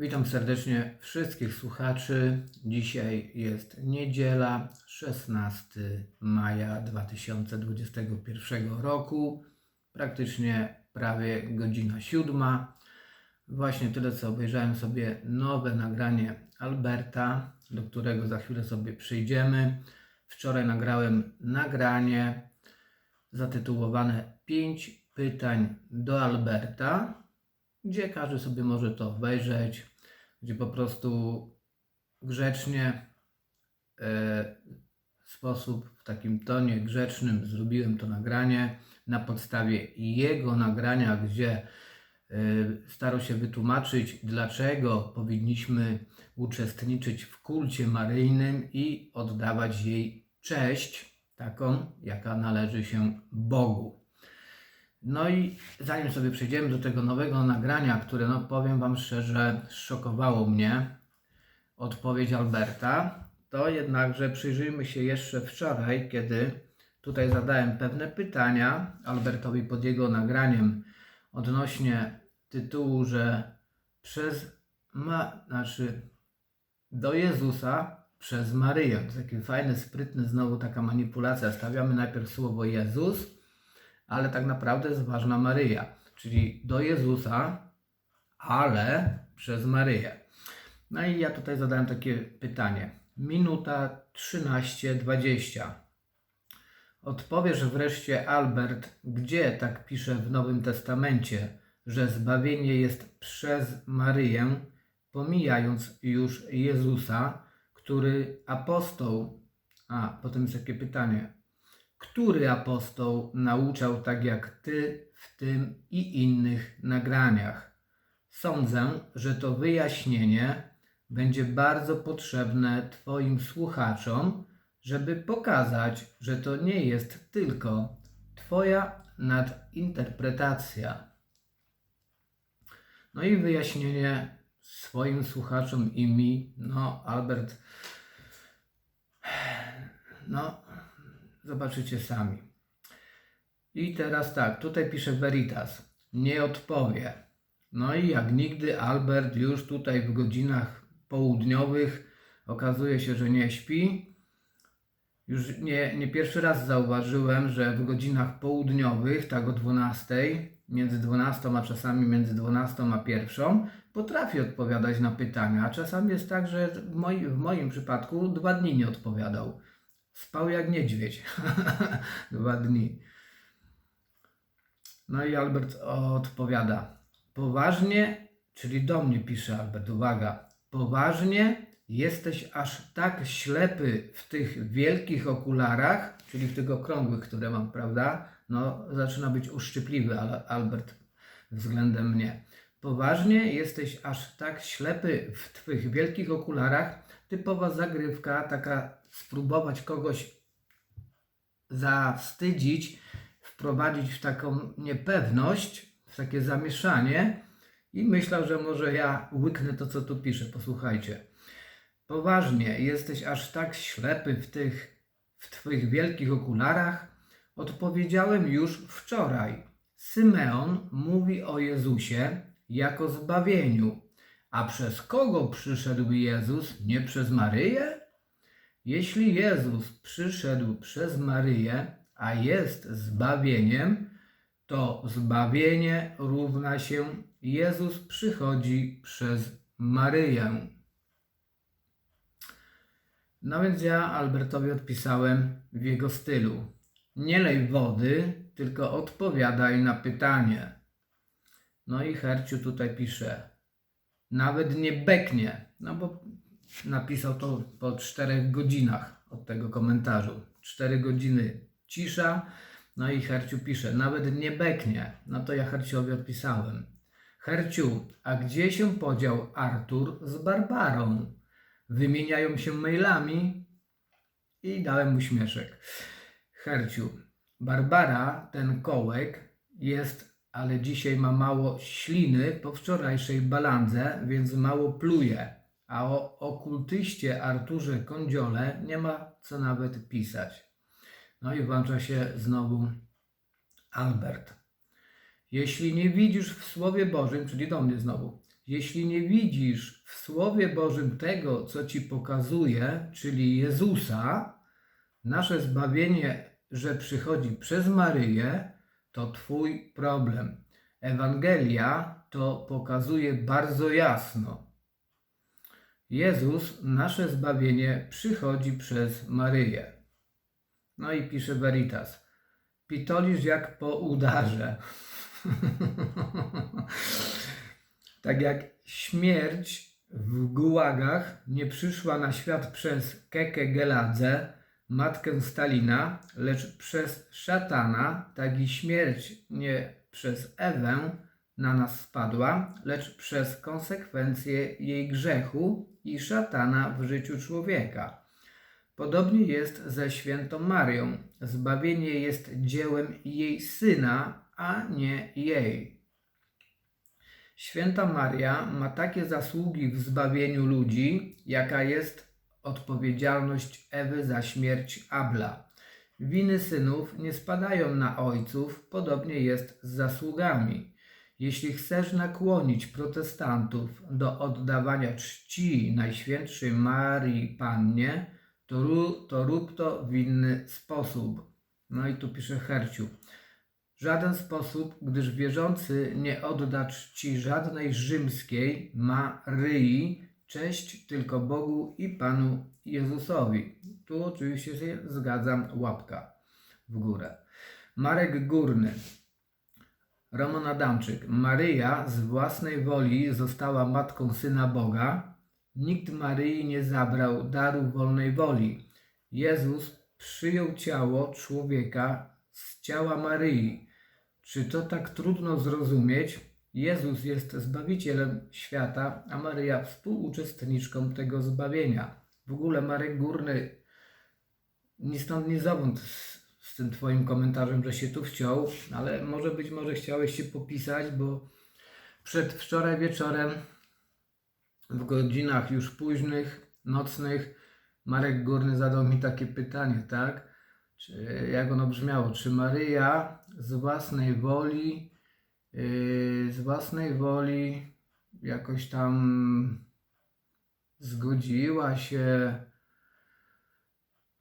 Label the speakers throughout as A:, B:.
A: Witam serdecznie wszystkich słuchaczy. Dzisiaj jest niedziela, 16 maja 2021 roku. Praktycznie prawie godzina siódma. Właśnie tyle, co obejrzałem sobie nowe nagranie Alberta, do którego za chwilę sobie przyjdziemy. Wczoraj nagrałem nagranie zatytułowane 5 pytań do Alberta gdzie każdy sobie może to obejrzeć, gdzie po prostu grzecznie, e, w sposób w takim tonie grzecznym zrobiłem to nagranie na podstawie jego nagrania, gdzie e, starał się wytłumaczyć, dlaczego powinniśmy uczestniczyć w kulcie maryjnym i oddawać jej cześć, taką, jaka należy się Bogu. No i zanim sobie przejdziemy do tego nowego nagrania, które no powiem Wam szczerze szokowało mnie, odpowiedź Alberta, to jednakże przyjrzyjmy się jeszcze wczoraj, kiedy tutaj zadałem pewne pytania Albertowi pod jego nagraniem odnośnie tytułu, że przez ma, znaczy do Jezusa przez Maryję. To takie fajne, sprytne, znowu taka manipulacja. Stawiamy najpierw słowo Jezus, ale tak naprawdę jest ważna Maryja, czyli do Jezusa, ale przez Maryję. No i ja tutaj zadałem takie pytanie. Minuta 13.20. Odpowiesz wreszcie, Albert, gdzie tak pisze w Nowym Testamencie, że zbawienie jest przez Maryję, pomijając już Jezusa, który apostoł. A, potem jest takie pytanie który apostoł nauczał tak jak Ty w tym i innych nagraniach. Sądzę, że to wyjaśnienie będzie bardzo potrzebne Twoim słuchaczom, żeby pokazać, że to nie jest tylko Twoja nadinterpretacja. No i wyjaśnienie swoim słuchaczom i mi, no Albert, no Zobaczycie sami. I teraz tak, tutaj pisze Veritas. Nie odpowie. No i jak nigdy Albert już tutaj w godzinach południowych okazuje się, że nie śpi. Już nie, nie pierwszy raz zauważyłem, że w godzinach południowych, tak o 12, między 12 a czasami między 12 a 1, potrafi odpowiadać na pytania, a czasami jest tak, że w, w moim przypadku dwa dni nie odpowiadał. Spał jak niedźwiedź. Dwa dni. No i Albert odpowiada. Poważnie, czyli do mnie pisze Albert, uwaga. Poważnie jesteś aż tak ślepy w tych wielkich okularach, czyli w tych okrągłych, które mam, prawda? No, zaczyna być uszczypliwy Albert względem mnie. Poważnie jesteś aż tak ślepy w twych wielkich okularach, typowa zagrywka, taka spróbować kogoś zastydzić, wprowadzić w taką niepewność, w takie zamieszanie i myślał, że może ja łyknę to, co tu piszę. Posłuchajcie. Poważnie, jesteś aż tak ślepy w tych, w twych wielkich okularach? Odpowiedziałem już wczoraj. Symeon mówi o Jezusie jako zbawieniu. A przez kogo przyszedł Jezus? Nie przez Maryję? Jeśli Jezus przyszedł przez Maryję, a jest zbawieniem, to zbawienie równa się Jezus przychodzi przez Maryję. No więc ja Albertowi odpisałem w jego stylu. Nie lej wody, tylko odpowiadaj na pytanie. No i Herciu tutaj pisze. Nawet nie beknie. No bo napisał to po czterech godzinach od tego komentarzu. Cztery godziny cisza. No i Herciu pisze, nawet nie beknie. No to ja Herciowi odpisałem. Herciu, a gdzie się podział Artur z Barbarą? Wymieniają się mailami i dałem mu śmieszek. Herciu, Barbara, ten kołek, jest, ale dzisiaj ma mało śliny po wczorajszej balandze, więc mało pluje a o okultyście Arturze Kądziole nie ma co nawet pisać. No i włącza się znowu Albert. Jeśli nie widzisz w Słowie Bożym, czyli do mnie znowu, Jeśli nie widzisz w Słowie Bożym tego, co ci pokazuje, czyli Jezusa, nasze zbawienie, że przychodzi przez Maryję, to Twój problem. Ewangelia to pokazuje bardzo jasno. Jezus, nasze zbawienie, przychodzi przez Maryję. No i pisze Veritas. Pitolisz jak po udarze. tak jak śmierć w gułagach nie przyszła na świat przez Kekę Geladze, matkę Stalina, lecz przez szatana, tak i śmierć nie przez Ewę na nas spadła, lecz przez konsekwencje jej grzechu i szatana w życiu człowieka. Podobnie jest ze świętą Marią. Zbawienie jest dziełem jej syna, a nie jej. Święta Maria ma takie zasługi w zbawieniu ludzi, jaka jest odpowiedzialność Ewy za śmierć Abla. Winy synów nie spadają na ojców, podobnie jest z zasługami. Jeśli chcesz nakłonić protestantów do oddawania czci Najświętszej Marii Pannie, to, to rób to w inny sposób. No i tu pisze Herciu. Żaden sposób, gdyż wierzący nie odda czci żadnej rzymskiej Maryi, cześć tylko Bogu i Panu Jezusowi. Tu oczywiście się zgadzam, łapka w górę. Marek Górny. Roman Adamczyk. Maryja z własnej woli została matką Syna Boga. Nikt Maryi nie zabrał daru wolnej woli. Jezus przyjął ciało człowieka z ciała Maryi. Czy to tak trudno zrozumieć? Jezus jest Zbawicielem świata, a Maryja współuczestniczką tego zbawienia. W ogóle Marek Górny ni stąd, ni zowąd z, z tym Twoim komentarzem, że się tu wciął, ale może być może chciałeś się popisać, bo przed wczoraj wieczorem w godzinach już późnych, nocnych, Marek Górny zadał mi takie pytanie, tak? Czy, jak ono brzmiało? Czy Maryja z własnej woli, z własnej woli jakoś tam zgodziła się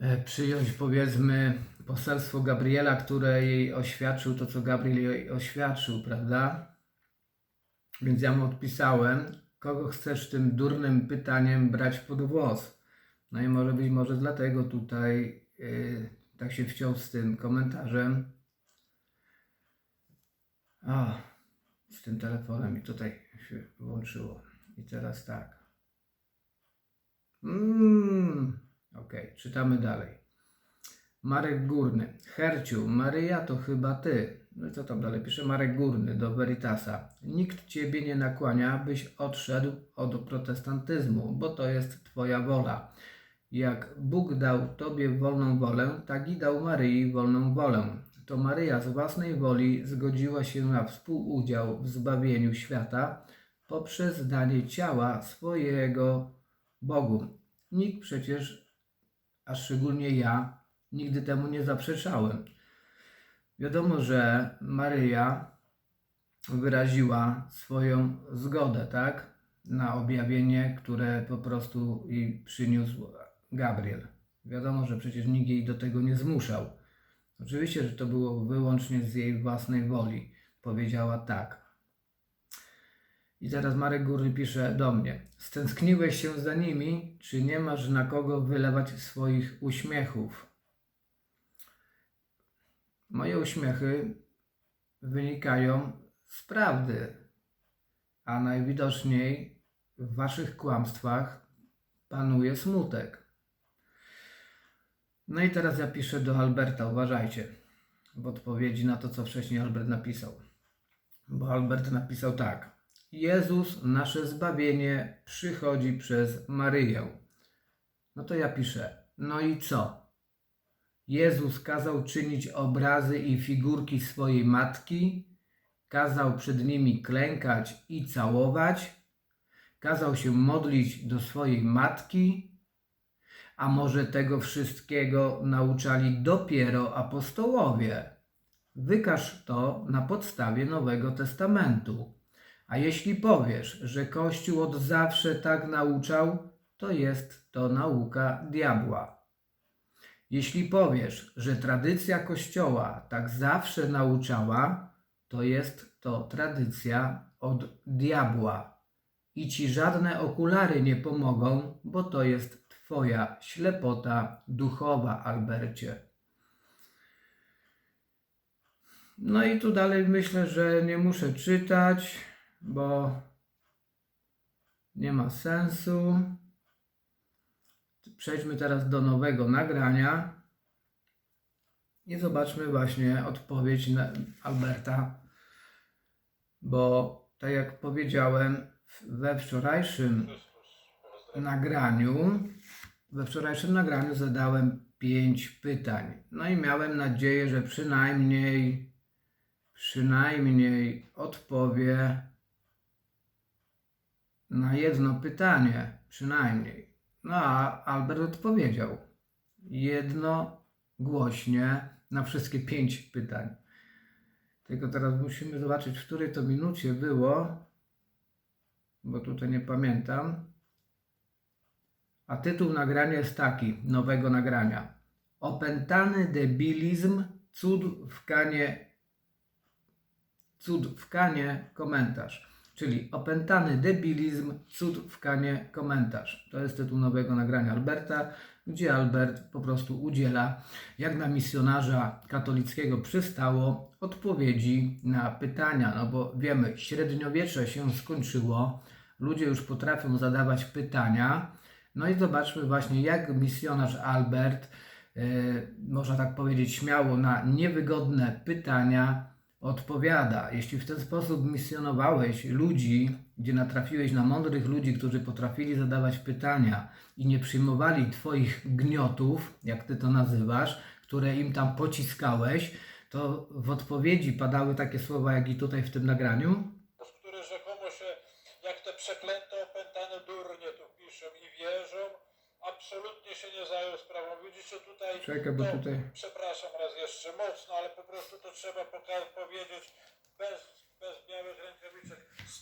A: e, przyjąć, powiedzmy, poselstwo Gabriela, które jej oświadczył to, co Gabriel jej oświadczył, prawda? Więc ja mu odpisałem, kogo chcesz tym durnym pytaniem brać pod włos. No i może być może dlatego tutaj yy, tak się wciął z tym komentarzem. A, z tym telefonem i tutaj się włączyło. I teraz tak. Mm, Okej, okay, czytamy dalej. Marek Górny. Herciu, Maryja to chyba ty. No i co tam dalej? Pisze Marek Górny do Veritasa. Nikt ciebie nie nakłania, byś odszedł od protestantyzmu, bo to jest twoja wola. Jak Bóg dał tobie wolną wolę, tak i dał Maryi wolną wolę. To Maryja z własnej woli zgodziła się na współudział w zbawieniu świata poprzez danie ciała swojego Bogu. Nikt przecież, a szczególnie ja, nigdy temu nie zaprzeczałem. Wiadomo, że Maryja wyraziła swoją zgodę, tak? Na objawienie, które po prostu jej przyniósł Gabriel. Wiadomo, że przecież nikt jej do tego nie zmuszał. Oczywiście, że to było wyłącznie z jej własnej woli. Powiedziała tak. I teraz Marek Górny pisze do mnie. Stęskniłeś się za nimi, czy nie masz na kogo wylewać swoich uśmiechów? Moje uśmiechy wynikają z prawdy, a najwidoczniej w waszych kłamstwach panuje smutek. No i teraz ja piszę do Alberta, uważajcie, w odpowiedzi na to, co wcześniej Albert napisał. Bo Albert napisał tak. Jezus, nasze zbawienie, przychodzi przez Maryję. No to ja piszę. No i co? Jezus kazał czynić obrazy i figurki swojej matki, kazał przed nimi klękać i całować, kazał się modlić do swojej matki, a może tego wszystkiego nauczali dopiero apostołowie. Wykaż to na podstawie Nowego Testamentu. A jeśli powiesz, że Kościół od zawsze tak nauczał, to jest to nauka diabła. Jeśli powiesz, że tradycja Kościoła tak zawsze nauczała, to jest to tradycja od diabła. I ci żadne okulary nie pomogą, bo to jest Twoja ślepota duchowa, Albercie. No i tu dalej myślę, że nie muszę czytać, bo nie ma sensu. Przejdźmy teraz do nowego nagrania i zobaczmy właśnie odpowiedź na Alberta, bo tak jak powiedziałem we wczorajszym nagraniu, we wczorajszym nagraniu zadałem pięć pytań. No i miałem nadzieję, że przynajmniej przynajmniej odpowie na jedno pytanie, przynajmniej. No a Albert odpowiedział jednogłośnie na wszystkie pięć pytań. Tylko teraz musimy zobaczyć, w której to minucie było, bo tutaj nie pamiętam. A tytuł nagrania jest taki, nowego nagrania. Opętany debilizm, cud w kanie cud w kanie komentarz. Czyli opętany debilizm, cud w kanie komentarz. To jest tytuł nowego nagrania Alberta, gdzie Albert po prostu udziela, jak na misjonarza katolickiego przystało, odpowiedzi na pytania. No bo wiemy, średniowiecze się skończyło, ludzie już potrafią zadawać pytania. No i zobaczmy właśnie, jak misjonarz Albert, e, można tak powiedzieć śmiało, na niewygodne pytania odpowiada. Jeśli w ten sposób misjonowałeś ludzi, gdzie natrafiłeś na mądrych ludzi, którzy potrafili zadawać pytania i nie przyjmowali Twoich gniotów, jak Ty to nazywasz, które im tam pociskałeś, to w odpowiedzi padały takie słowa, jak i tutaj w tym nagraniu.
B: które rzekomo się, jak te przeklęte, opętane durnie tu piszą i wierzą, absolutnie się nie zajął sprawą. Widzicie tutaj,
A: Czekaj, bo
B: to,
A: tutaj-
B: przepraszam raz jeszcze mocno, ale po prostu to trzeba poka- powiedzieć bez, bez białych rękawiczek.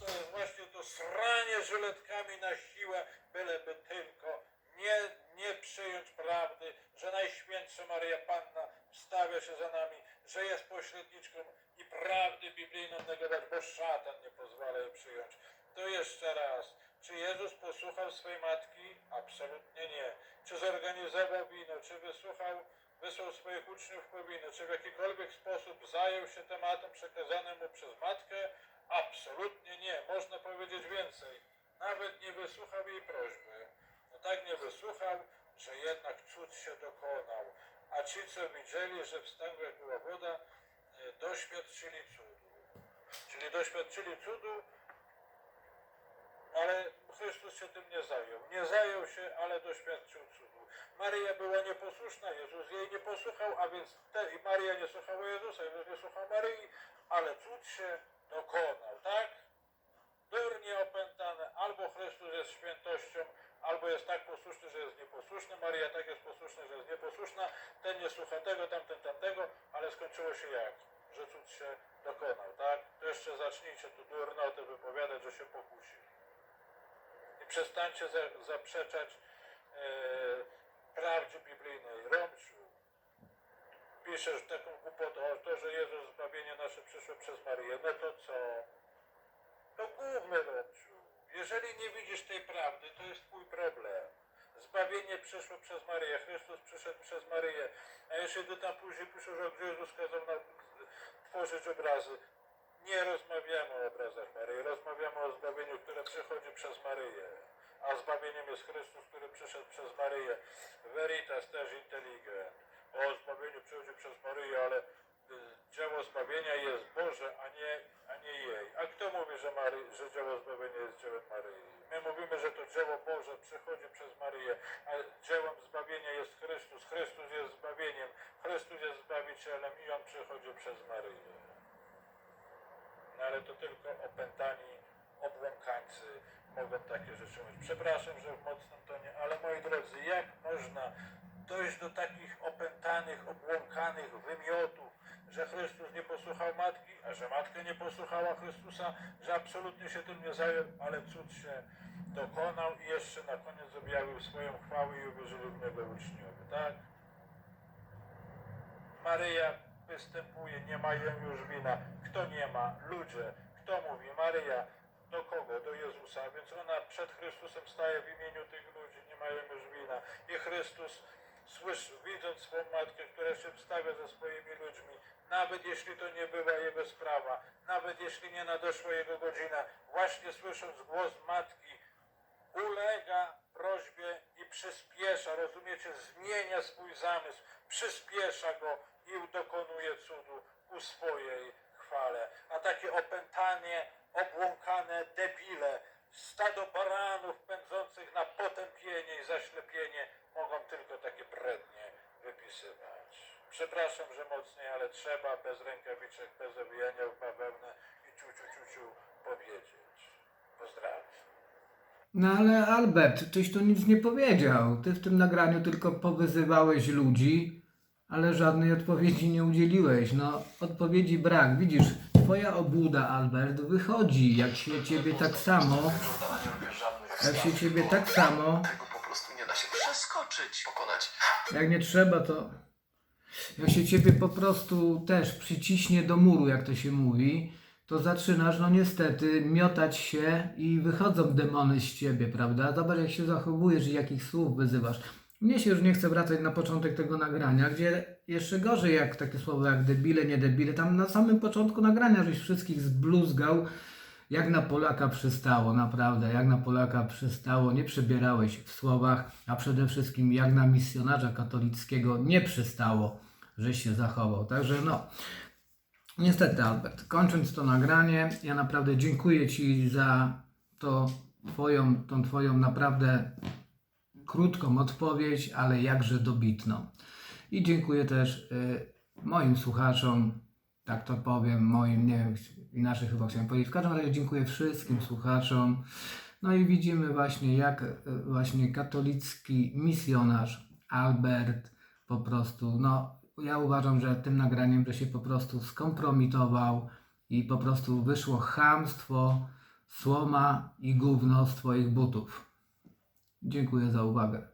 B: To jest właśnie to sranie żyletkami na siłę, byleby tylko nie, nie przyjąć prawdy, że Najświętsza Maria Panna wstawia się za nami, że jest pośredniczką i prawdy biblijną negować, bo szatan nie pozwala jej przyjąć. To jeszcze raz. Czy Jezus posłuchał swojej matki? Absolutnie nie. Czy zorganizował wino? Czy wysłuchał, wysłał swoich uczniów po wino? Czy w jakikolwiek sposób zajął się tematem przekazanym mu przez matkę? Absolutnie nie. Można powiedzieć więcej. Nawet nie wysłuchał jej prośby. No tak nie wysłuchał, że jednak cud się dokonał. A ci, co widzieli, że w stęgłach była woda, e, doświadczyli cudu. Czyli doświadczyli cudu, ale Chrystus się tym nie zajął. Nie zajął się, ale doświadczył cudu. Maria była nieposłuszna, Jezus jej nie posłuchał, a więc te, i Maria nie słuchała Jezusa, Jezus nie słuchał Maryi, ale cud się dokonał, tak? Durnie opętane, albo Chrystus jest świętością, albo jest tak posłuszny, że jest nieposłuszny. Maria tak jest posłuszna, że jest nieposłuszna. Ten nie słucha tego, tamten tamtego, ale skończyło się jak? Że cud się dokonał, tak? To jeszcze zacznijcie tu durnoty wypowiadać, że się pokusi przestańcie za, zaprzeczać e, prawdzie biblijnej. Romciu, piszesz taką głupotę o to, że Jezus zbawienie nasze przyszło przez Maryję. No to co? To główny Romciu. Jeżeli nie widzisz tej prawdy, to jest twój problem. Zbawienie przyszło przez Maryję, Chrystus przyszedł przez Maryję. A jeśli ty tam później piszesz, że Jezus kazał nam tworzyć obrazy, nie rozmawiamy o obrazach Maryi, rozmawiamy o zbawieniu, które przychodzi przez Maryję. A zbawieniem jest Chrystus, który przyszedł przez Maryję. Veritas też intelligent. O zbawieniu przychodzi przez Maryję, ale y, dzieło zbawienia jest Boże, a nie, a nie jej. A kto mówi, że, Mary, że dzieło zbawienia jest dziełem Maryi? My mówimy, że to dzieło Boże przychodzi przez Maryję, a dziełem zbawienia jest Chrystus. Chrystus jest zbawieniem. Chrystus jest Zbawicielem i On przychodzi przez Maryję. No ale to tylko opętani obłąkańcy mogą takie rzeczy mówić. Przepraszam, że w mocnym tonie, ale moi drodzy, jak można dojść do takich opętanych, obłąkanych wymiotów, że Chrystus nie posłuchał matki, a że matka nie posłuchała Chrystusa, że absolutnie się tym nie zajął, ale cud się dokonał i jeszcze na koniec objawił swoją chwałę i uwierzyli w niego uczniowie, tak? Maryja występuje, nie mają już wina. Kto nie ma? Ludzie. Kto mówi? Maryja. Do kogo? Do Jezusa. Więc ona przed Chrystusem staje w imieniu tych ludzi, nie mają już wina. I Chrystus, słyszy, widząc swą matkę, która się wstawia ze swoimi ludźmi, nawet jeśli to nie była jego sprawa, nawet jeśli nie nadeszła jego godzina, właśnie słysząc głos matki, ulega prośbie i przyspiesza, rozumiecie, zmienia swój zamysł, przyspiesza go i dokonuje cudu ku swojej chwale. A takie opętanie, obłąkane debile, stado baranów pędzących na potępienie i zaślepienie mogą tylko takie brednie wypisywać. Przepraszam, że mocniej, ale trzeba bez rękawiczek, bez owijania w bawełnę i ciuciu ciuciu powiedzieć. Pozdrawiam.
A: No ale Albert, tyś tu nic nie powiedział. Ty w tym nagraniu tylko powyzywałeś ludzi, ale żadnej odpowiedzi nie udzieliłeś. No, odpowiedzi brak. Widzisz, twoja obłuda, Albert, wychodzi. Jak się ciebie tak samo, jak się ciebie tak samo,
C: Tego po prostu nie da się przeskoczyć, pokonać.
A: jak nie trzeba, to jak się ciebie po prostu też przyciśnie do muru, jak to się mówi, to zaczynasz, no niestety, miotać się i wychodzą demony z ciebie, prawda? Zobacz, jak się zachowujesz i jakich słów wyzywasz. Mnie się już nie chce wracać na początek tego nagrania, gdzie jeszcze gorzej jak takie słowa jak debile, nie debile. Tam na samym początku nagrania żeś wszystkich zbluzgał, jak na Polaka przystało, naprawdę, jak na Polaka przystało. Nie przebierałeś w słowach, a przede wszystkim jak na misjonarza katolickiego nie przystało, żeś się zachował. Także no, niestety Albert, kończąc to nagranie, ja naprawdę dziękuję Ci za to twoją, tą Twoją naprawdę krótką odpowiedź, ale jakże dobitną. I dziękuję też y, moim słuchaczom, tak to powiem, moim, nie wiem, inaczej chyba chciałem powiedzieć. W każdym razie dziękuję wszystkim słuchaczom. No i widzimy właśnie, jak y, właśnie katolicki misjonarz Albert po prostu, no ja uważam, że tym nagraniem, że się po prostu skompromitował i po prostu wyszło chamstwo, słoma i gówno z Twoich butów. Dziękuję za uwagę.